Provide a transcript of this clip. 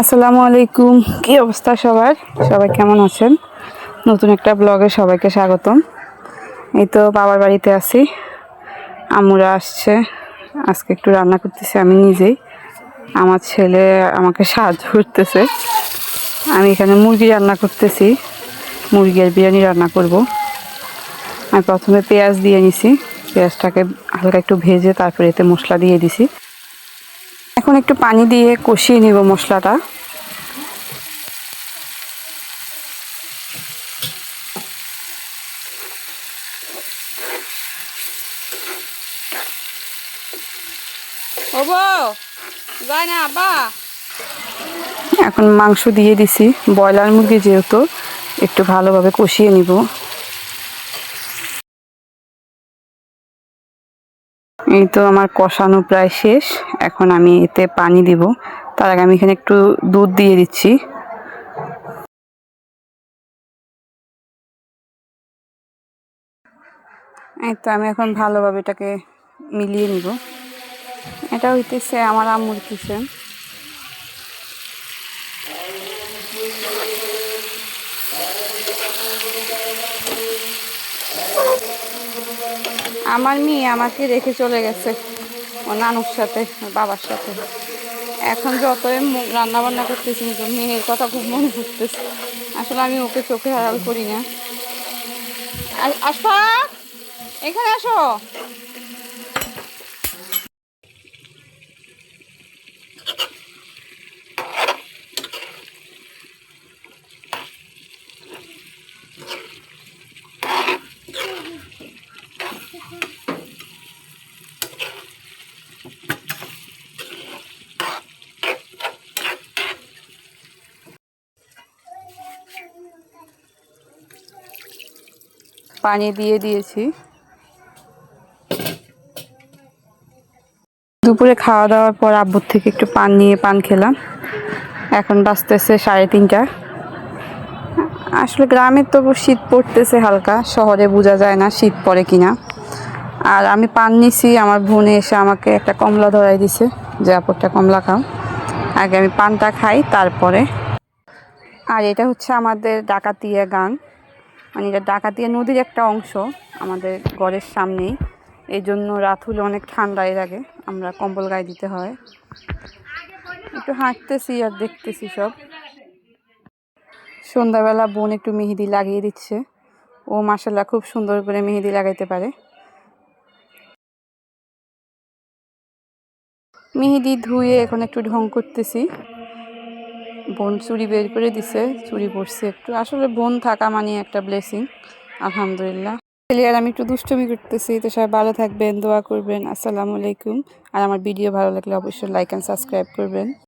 আসসালামু আলাইকুম। কি অবস্থা সবার? সবাই কেমন আছেন? নতুন একটা ব্লগে সবাইকে স্বাগতম। এই তো বাবার বাড়িতে আছি। আম্মুরা আসছে। আজকে একটু রান্না করতেছি আমি নিজেই। আমার ছেলে আমাকে সাহায্য করতেছে। আমি এখানে মুরগি রান্না করতেছি। মুরগির বিরিয়ানি রান্না করব। আমি প্রথমে পেঁয়াজ দিয়ে নিছি। পেঁয়াজটাকে হালকা একটু ভেজে তারপরে এতে মশলা দিয়ে দিছি। এখন একটু পানি দিয়ে কষিয়ে নিব মশলাটা। এখন মাংস দিয়ে দিছি। ব্রয়লার মুরগি যেহেতু একটু ভালোভাবে কষিয়ে নিব। এই তো আমার কষানো প্রায় শেষ। এখন আমি এতে পানি দিব। তার আগে আমি এখানে একটু দুধ দিয়ে দিচ্ছি। এই তো আমি এখন ভালোভাবে এটাকে মিলিয়ে নিব। এটা হইতেছে আমার আম্মুর কিচেন। আমার মেয়ে আমাকে রেখে চলে গেছে ও নানুর সাথে বাবার সাথে। এখন যতই রান্না বান্না করতেছি, কিন্তু মেয়ের কথা খুব মনে করতেছে আসলে আমি ওকে চোখে হারাল করি না। আসবা এখানে আসো। পানি দিয়ে দিয়েছি। দুপুরে খাওয়া দাওয়ার পর আব্বুর থেকে একটু পান নিয়ে পান খেলাম। এখন বাঁচতেছে সাড়ে তিনটা। আসলে গ্রামে তো শীত পড়তেছে হালকা, শহরে বোঝা যায় না শীত পড়ে কিনা। আর আমি পান নিছি, আমার বোনে এসে আমাকে একটা কমলা ধরাই দিছে, যে আপুরটা কমলা খাও। আগে আমি পানটা খাই, তারপরে। আর এটা হচ্ছে আমাদের ডাকাতিয়া গান। মানে এটা ডাকাতিয়া নদীর একটা অংশ আমাদের ঘরের সামনেই। এই জন্য রাত হলে অনেক ঠান্ডাই লাগে, আমরা কম্বল গায়ে দিতে হয়। একটু হাঁটতেছি আর দেখতেছি সব। সন্ধ্যাবেলা বোন একটু মেহেদি লাগিয়ে দিচ্ছে। ও মাসাল্লাহ খুব সুন্দর করে মেহেদি লাগাইতে পারে। মেহেদি ধুয়ে এখন একটু ঢং করতেছি। বোন চুরি বের করে দিছে, চুরি পড়ছে একটু। আসলে বোন থাকা মানে একটা ব্লেসিং আলহামদুলিল্লাহ। আর আমি একটু দুষ্টমি করতেছি, তো সবাই ভালো থাকবেন, দোয়া করবেন, আসসালামু আলাইকুম। আর আমার ভিডিও ভালো লাগলে অবশ্যই লাইক অ্যান্ড সাবস্ক্রাইব করবেন।